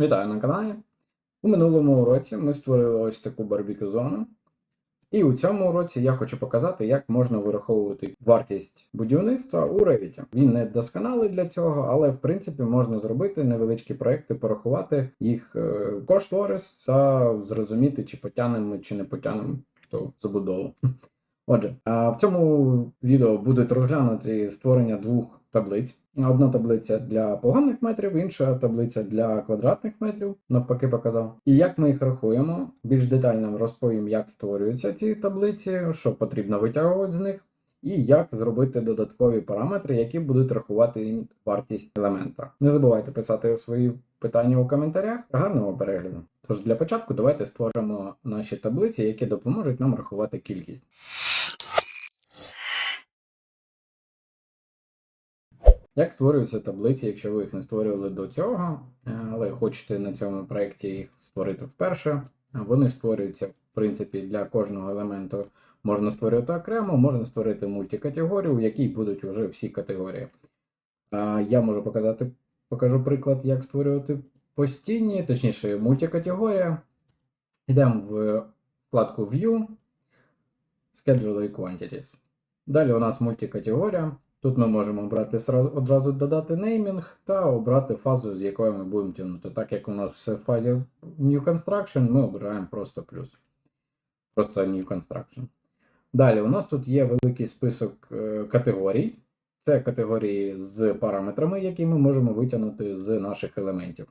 Вітаю на каналі. У минулому уроці ми створили ось таку барбікю зону. І у цьому уроці я хочу показати, як можна вираховувати вартість будівництва у Revit. Він не досконалий для цього, але в принципі можна зробити невеличкі проекти, порахувати їх е, кошторис та зрозуміти, чи потягнемо, чи не потягнемо ту забудову. Отже, в цьому відео будуть розглянуті створення двох таблиць. Одна таблиця для поганих метрів, інша таблиця для квадратних метрів, навпаки, показав. І як ми їх рахуємо, більш детально розповім, як створюються ці таблиці, що потрібно витягувати з них, і як зробити додаткові параметри, які будуть рахувати вартість елемента. Не забувайте писати свої питання у коментарях. Гарного перегляду! Тож для початку давайте створимо наші таблиці, які допоможуть нам рахувати кількість. Як створюються таблиці, якщо ви їх не створювали до цього, е, але хочете на цьому проєкті їх створити вперше, вони створюються, в принципі, для кожного елементу можна створювати окремо, можна створити мультикатегорію, в якій будуть вже всі категорії. Е, Я можу показати, покажу приклад, як створювати постійні, точніше, мультикатегорія. Йдемо в вкладку View, Schedule і Quantities. Далі у нас мультикатегорія. Тут ми можемо обрати одразу додати неймінг та обрати фазу, з якою ми будемо тягнути. Так як у нас все в фазі New Construction, ми обираємо просто плюс. Просто New Construction. Далі у нас тут є великий список е, категорій. Це категорії з параметрами, які ми можемо витягнути з наших елементів.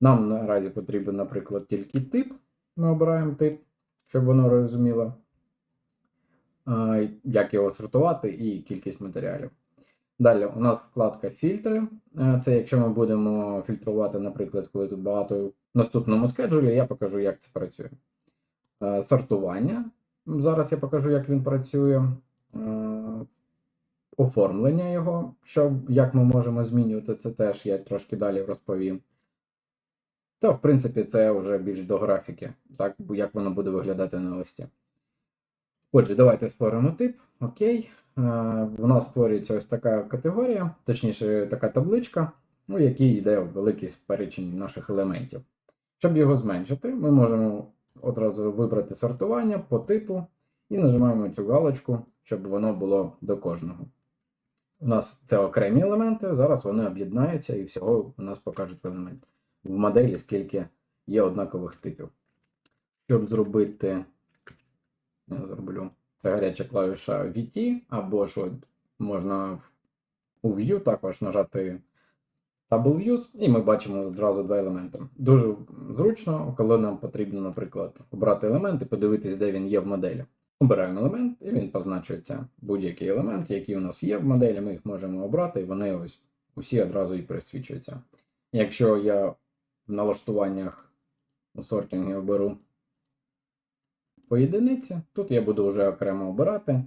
Нам наразі потрібен, наприклад, тільки тип. Ми обираємо тип, щоб воно розуміло як його сортувати, і кількість матеріалів. Далі у нас вкладка фільтри. Е, Це якщо ми будемо фільтрувати, наприклад, коли тут багато в наступному скеджулі, я покажу, як це працює. Е, Сортування. Зараз я покажу, як він працює. Е, Оформлення його, що, як ми можемо змінювати, це теж я трошки далі розповім. Та, в принципі, це вже більш до графіки, так, як воно буде виглядати на листі. Отже, давайте створимо тип. Окей. Е, У нас створюється ось така категорія, точніше, така табличка, у якій йде великий перечень наших елементів. Щоб його зменшити, ми можемо одразу вибрати сортування по типу і нажимаємо цю галочку, щоб воно було до кожного. У нас це окремі елементи, зараз вони об'єднаються і всього у нас покажуть в елемент в моделі, скільки є однакових типів. Щоб зробити я зроблю. Це гаряча клавіша VT, або ж от можна у View також нажати Double Views, і ми бачимо одразу два елементи. Дуже зручно, коли нам потрібно, наприклад, обрати елемент і подивитись, де він є в моделі. Обираємо елемент, і він позначується будь-який елемент, який у нас є в моделі, ми їх можемо обрати, і вони ось усі одразу і присвічуються. Якщо я в налаштуваннях у сортингі оберу по єдиниці. Тут я буду вже окремо обирати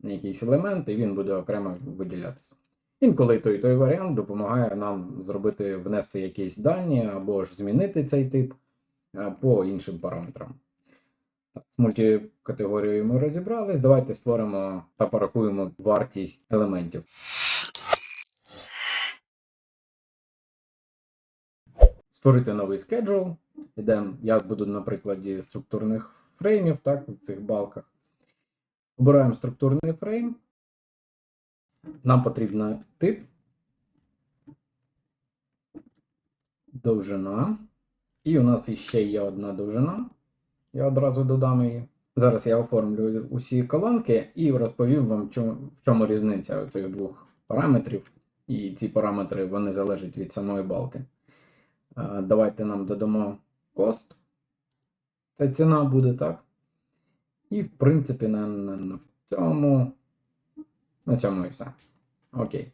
якийсь елемент, і він буде окремо виділятися. Інколи той той варіант допомагає нам зробити, внести якісь дані або ж змінити цей тип е, по іншим параметрам. З мультикатегорією ми розібрались. Давайте створимо та порахуємо вартість елементів. Створити новий schedule. Ідемо, я буду на прикладі структурних фреймів, так, в цих балках. Обираємо структурний фрейм. Нам потрібен тип, довжина. І у нас іще є одна довжина. Я одразу додам її. Зараз я оформлю усі колонки і розповім вам, в чому різниця цих двох параметрів. І ці параметри вони залежать від самої балки. Е, Давайте нам додамо cost. Це ціна буде, так? І, в принципі, на, на, на цьому. На цьому і все. Окей.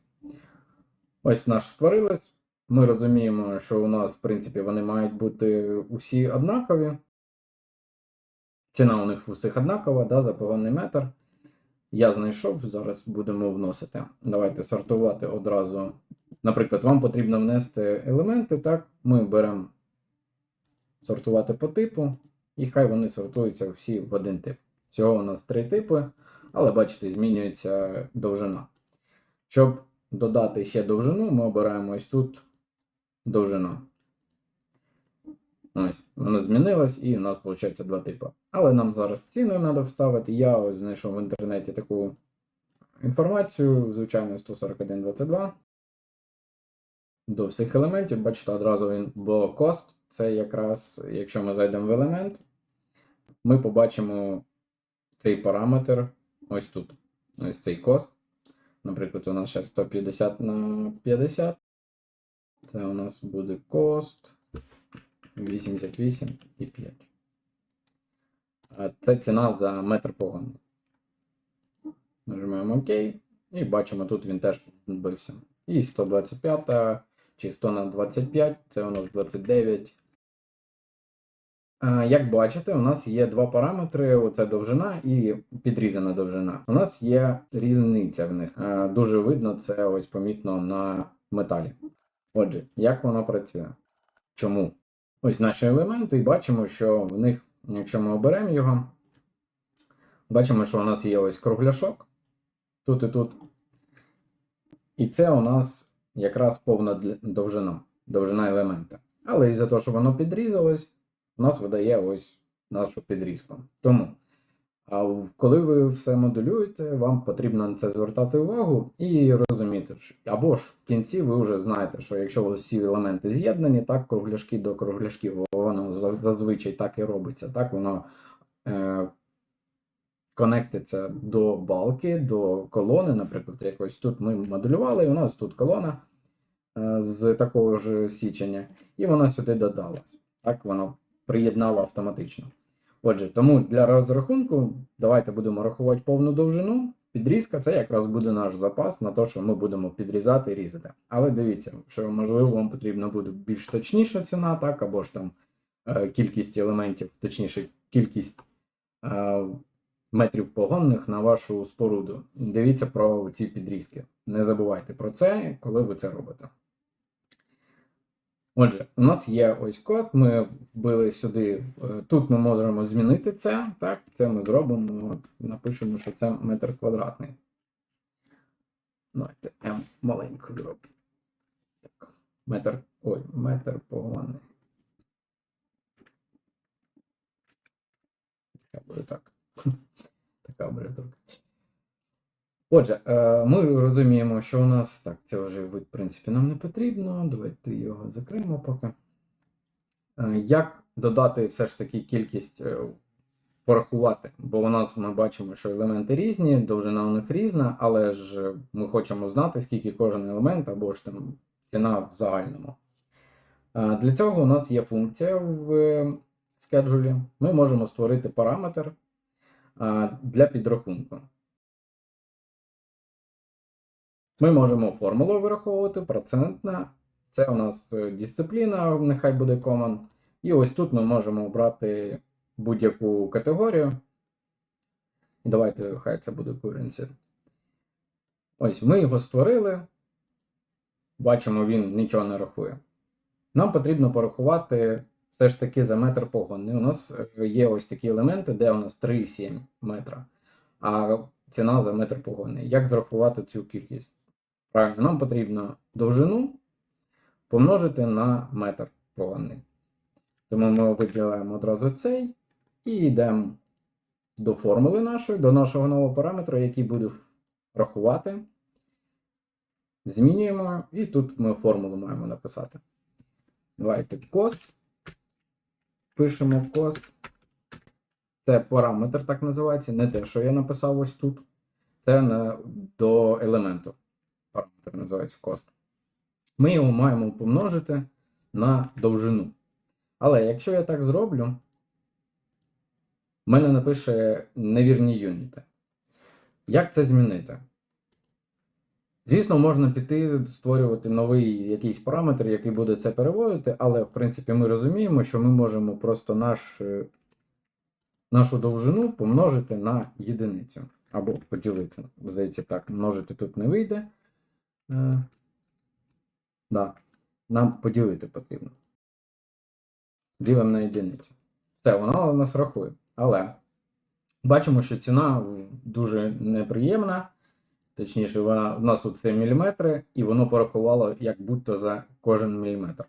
Ось наш створилось. Ми розуміємо, що у нас, в принципі, вони мають бути усі однакові. Ціна у них усіх однакова, да, за погонний метр. Я знайшов, зараз будемо вносити. Давайте сортувати одразу. Наприклад, вам потрібно внести елементи, так? Ми беремо сортувати по типу, і хай вони сортуються всі в один тип. Всього у нас три типи, але бачите, змінюється довжина. Щоб додати ще довжину, ми обираємо ось тут довжина. Ось, воно змінилось, і у нас виходить два типи. Але нам зараз ціну треба вставити. Я ось знайшов в інтернеті таку інформацію, звичайно, 141.22. До всіх елементів, бачите, одразу він бо cost. Це якраз, якщо ми зайдемо в елемент, ми побачимо цей параметр ось тут. Ось цей cost. Наприклад, у нас зараз 150 на 50. Це у нас буде cost 88,5. А Це ціна за метр погону. Нажимаємо ОК. І бачимо, тут він теж вбився. І 125 чи 100 на 25, це у нас 29. А, Як бачите, у нас є два параметри: оце довжина і підрізана довжина. У нас є різниця в них. Дуже видно, це ось помітно на металі. Отже, як воно працює? Чому? Ось наші елементи, і бачимо, що в них, якщо ми оберемо його, бачимо, що у нас є ось кругляшок тут і тут. І це у нас якраз повна довжина, довжина елемента. Але із-за того, що воно підрізалось, у нас видає ось нашу підрізку. Тому, коли ви все моделюєте, вам потрібно на це звертати увагу і розуміти, або ж в кінці ви вже знаєте, що якщо всі елементи з'єднані, так кругляшки до кругляшків, воно зазвичай так і робиться. Так воно е, конектиться до балки, до колони. Наприклад, якось тут ми моделювали, і у нас тут колона е, з такого ж січення, і вона сюди додалась. Так воно приєднало автоматично. Отже, тому для розрахунку давайте будемо рахувати повну довжину. Підрізка це якраз буде наш запас на те, що ми будемо підрізати і різати. Але дивіться, що можливо вам потрібна буде більш точніша ціна, так, або ж там е, кількість елементів, точніше, кількість е, метрів погонних на вашу споруду. Дивіться про ці підрізки. Не забувайте про це, коли ви це робите. Отже, у нас є ось кост, ми вбили сюди. е, Тут ми можемо змінити це. Так, це ми зробимо. Напишемо, що це метр квадратний. Давайте М маленьку зробимо. Так, метр. Ой, метр погонний. Хай буде так. Така абревіатурка. Отже, е, ми розуміємо, що у нас так, це вже в принципі, нам не потрібно. Давайте його закриємо поки. Е, Як додати все ж таки кількість е, порахувати? Бо у нас ми бачимо, що елементи різні, довжина у них різна, але ж ми хочемо знати, скільки кожен елемент або ж там ціна в загальному. Для цього у нас є функція в скеджулі. Ми можемо створити параметр для підрахунку. Ми можемо формулу вираховувати, процентна. Це у нас е, дисципліна, нехай буде common. І ось тут ми можемо обрати будь-яку категорію. Давайте, хай це буде currency. Ось ми його створили. Бачимо, він нічого не рахує. Нам потрібно порахувати все ж таки за метр погонний. У нас е, є ось такі елементи, де у нас 3,7 метра, а ціна за метр погонний. Як зрахувати цю кількість? Правильно, нам потрібно довжину помножити на метр погонний. Тому ми виділяємо одразу цей і йдемо до формули нашої, до нашого нового параметра, який буде рахувати. Змінюємо, і тут ми формулу маємо написати. Давайте cost. Пишемо cost. Це параметр, так називається, не те, що я написав ось тут. Це на, до елементу. Параметр називається cost. Ми його маємо помножити на довжину. Але якщо я так зроблю, в мене напише невірні юніти. Як це змінити? Звісно, можна піти створювати новий якийсь параметр, який буде це переводити, але в принципі ми розуміємо, що ми можемо просто наш, е, нашу довжину помножити на єдиницю. Або поділити. Здається, так, множити тут не вийде. Е, да. Нам поділити потрібно. Ділимо на єдиницю. Все, вона у нас рахує. Але бачимо, що ціна дуже неприємна. Точніше, вона, у нас тут це міліметри, і воно порахувало як будто за кожен міліметр.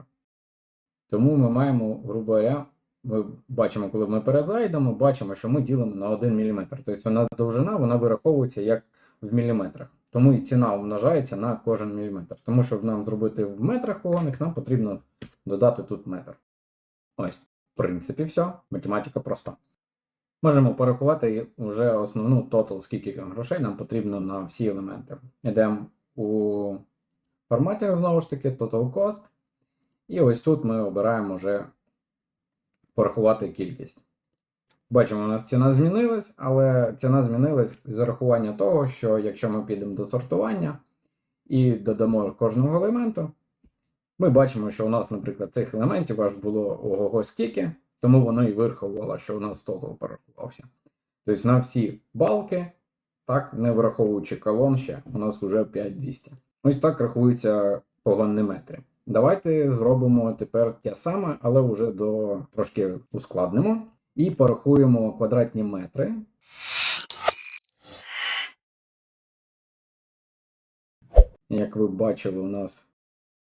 Тому ми маємо, грубо говоря, ми бачимо, коли ми перезайдемо, бачимо, що ми ділимо на 1 мм. Тобто у нас довжина вона вираховується як в міліметрах. Тому і ціна умножається на кожен міліметр. Тому щоб нам зробити в метрах погоних, нам потрібно додати тут метр. Ось, в принципі, все. Математика проста. Можемо порахувати вже основну тотал, скільки грошей нам потрібно на всі елементи. Йдемо у форматі, знову ж таки, Total Cost. І ось тут ми обираємо вже порахувати кількість. Бачимо, у нас ціна змінилась, але ціна змінилась з урахування того, що якщо ми підемо до сортування і додамо кожного елементу, ми бачимо, що у нас, наприклад, цих елементів аж було ого скільки, тому воно і вирахувало, що у нас тотал порахувався. Тобто на всі балки, так, не враховуючи колон ще, у нас вже 5200. Ось так рахуються погонні метри. Давайте зробимо тепер те саме, але вже до трошки ускладнимо. І порахуємо квадратні метри. Як ви бачили, у нас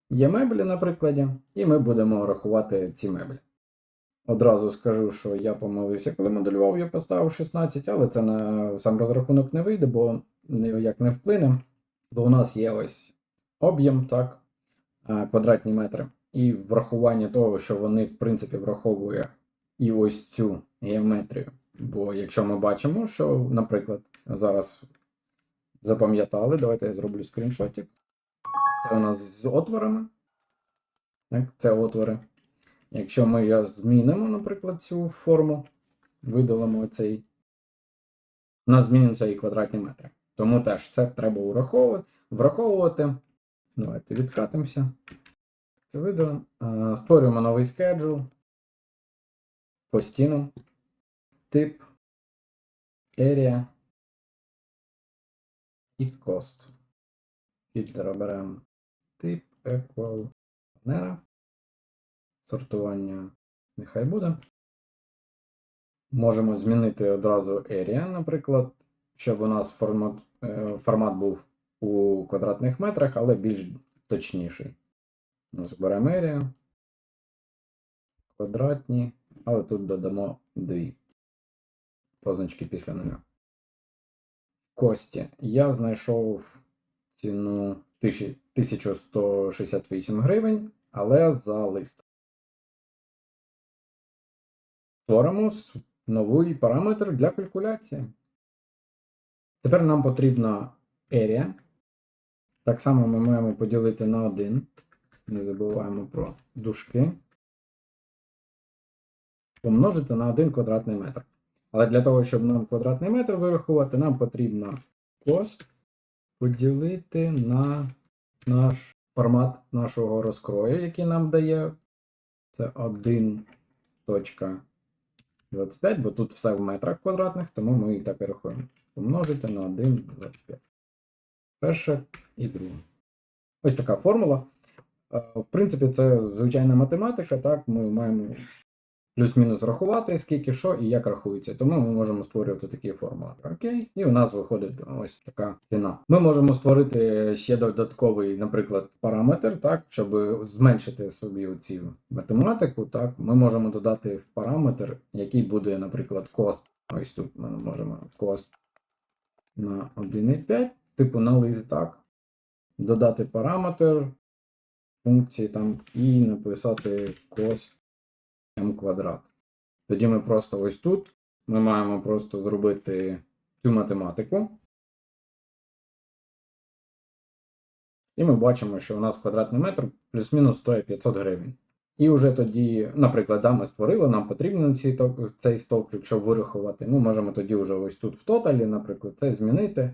є меблі на прикладі, і ми будемо рахувати ці меблі. Одразу скажу, що я помилився, коли моделював, я поставив 16, але це на сам розрахунок не вийде, бо ніяк не вплине. Бо у нас є ось об'єм, так, квадратні метри. І врахування того, що вони, в принципі, враховує і ось цю геометрію. Бо якщо ми бачимо, що, наприклад, зараз запам'ятали, давайте я зроблю скріншотик. Це у нас з отворами. Так, це отвори. Якщо ми змінимо, наприклад, цю форму, видалимо цей, у нас зміняться і квадратні метри. Тому теж це треба враховувати. враховувати. Давайте відкатимося. Це видалимо. Е, Створюємо новий schedule. Постійно. Тип. Area. І cost. Фільтр оберемо тип equal partner. Сортування нехай буде. Можемо змінити одразу area, наприклад, щоб у нас формат, е, формат був у квадратних метрах, але більш точніший. Беремо area. Квадратні, але тут додамо дві позначки після нуля. В кості я знайшов ціну 1168 гривень, але за лист. Створимо новий параметр для калькуляції. Тепер нам потрібна area. Так само ми маємо поділити на 1. Не забуваємо про дужки. Помножити на 1 квадратний метр. Але для того, щоб нам квадратний метр вирахувати, нам потрібно cost поділити на наш формат нашого розкрою, який нам дає. Це 1.25, бо тут все в метрах квадратних, тому ми і так і рахуємо. Помножити на 1,25. Перше і друге. Ось така формула. Е, В принципі, це звичайна математика, так, ми маємо плюс-мінус рахувати, скільки що і як рахується. Тому ми можемо створювати такі формули. Окей, і у нас виходить ось така ціна. Ми можемо створити ще додатковий, наприклад, параметр, так, щоб зменшити собі цю математику. Так, ми можемо додати параметр, який буде, наприклад, кост. Ось тут ми можемо кост на 1,5, типу на лист, так. Додати параметр функції там і написати кост m квадрат. Тоді ми просто ось тут ми маємо просто зробити цю математику. І ми бачимо, що у нас квадратний метр плюс-мінус стоїть 500 гривень. І вже тоді, наприклад, да, ми створили, нам потрібен ці, цей стовпчик, щоб вирахувати. Ну, можемо тоді вже ось тут в тоталі, наприклад, це змінити.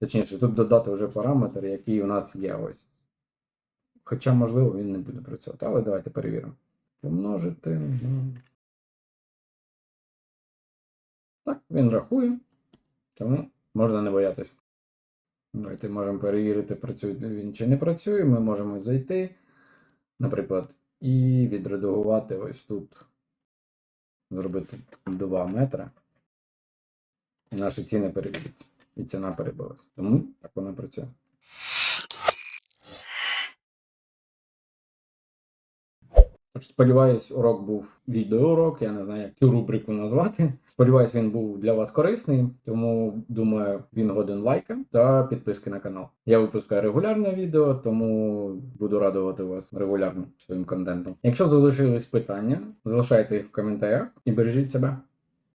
Точніше, тут додати вже параметр, який у нас є ось. Хоча, можливо, він не буде працювати, але давайте перевіримо. Помножити. Так, він рахує, тому можна не боятися. Давайте можемо перевірити, працює він чи не працює. Ми можемо зайти, наприклад, і відредагувати ось тут, зробити 2 метри. І наші ціни перевірять. І ціна перебилась. Тому так вона працює. Сподіваюсь, урок був відеоурок, я не знаю, як цю рубрику назвати. Сподіваюсь, він був для вас корисний, тому думаю, він годен лайка та підписки на канал. Я випускаю регулярне відео, тому буду радувати вас регулярно своїм контентом. Якщо залишились питання, залишайте їх в коментарях і бережіть себе.